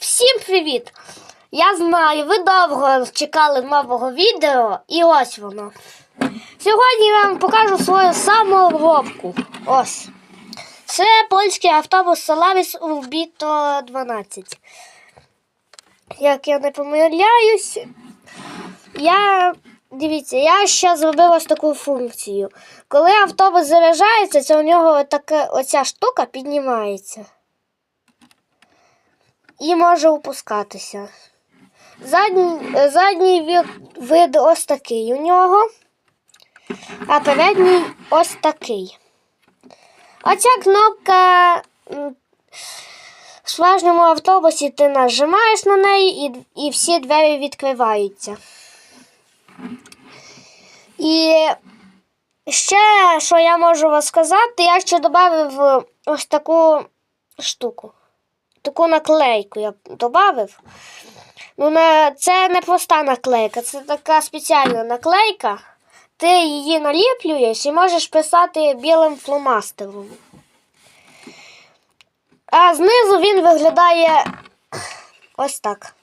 Всім привіт! Я знаю, ви довго чекали нового відео, і ось воно. Сьогодні я вам покажу свою саморобку. Ось. Це польський автобус Solaris Urbito 12. Як я не помиляюсь, я. Дивіться, я ще зробив ось таку функцію. Коли автобус заряджається, це у нього така, оця штука піднімається і може опускатися. Задній, е, задній вид, ось такий у нього, а передній ось такий. Оця кнопка в справжньому автобусі ти нажимаєш на неї і, і всі двері відкриваються. І ще, що я можу вас сказати, я ще додав ось таку штуку таку наклейку я додав. Ну, на... це не проста наклейка, це така спеціальна наклейка. Ти її наліплюєш і можеш писати білим фломастером. А знизу він виглядає ось так.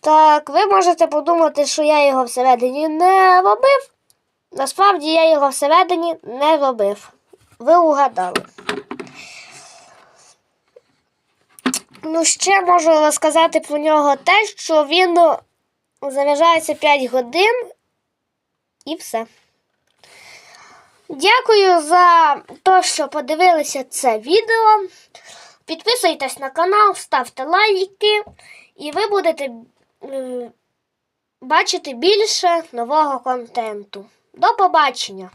Так, ви можете подумати, що я його всередині не робив. Насправді я його всередині не робив. Ви угадали. Ну, ще можу розказати про нього те, що він ну, заряджається 5 годин і все. Дякую за те, що подивилися це відео. Підписуйтесь на канал, ставте лайки, і ви будете бачити більше нового контенту. До побачення!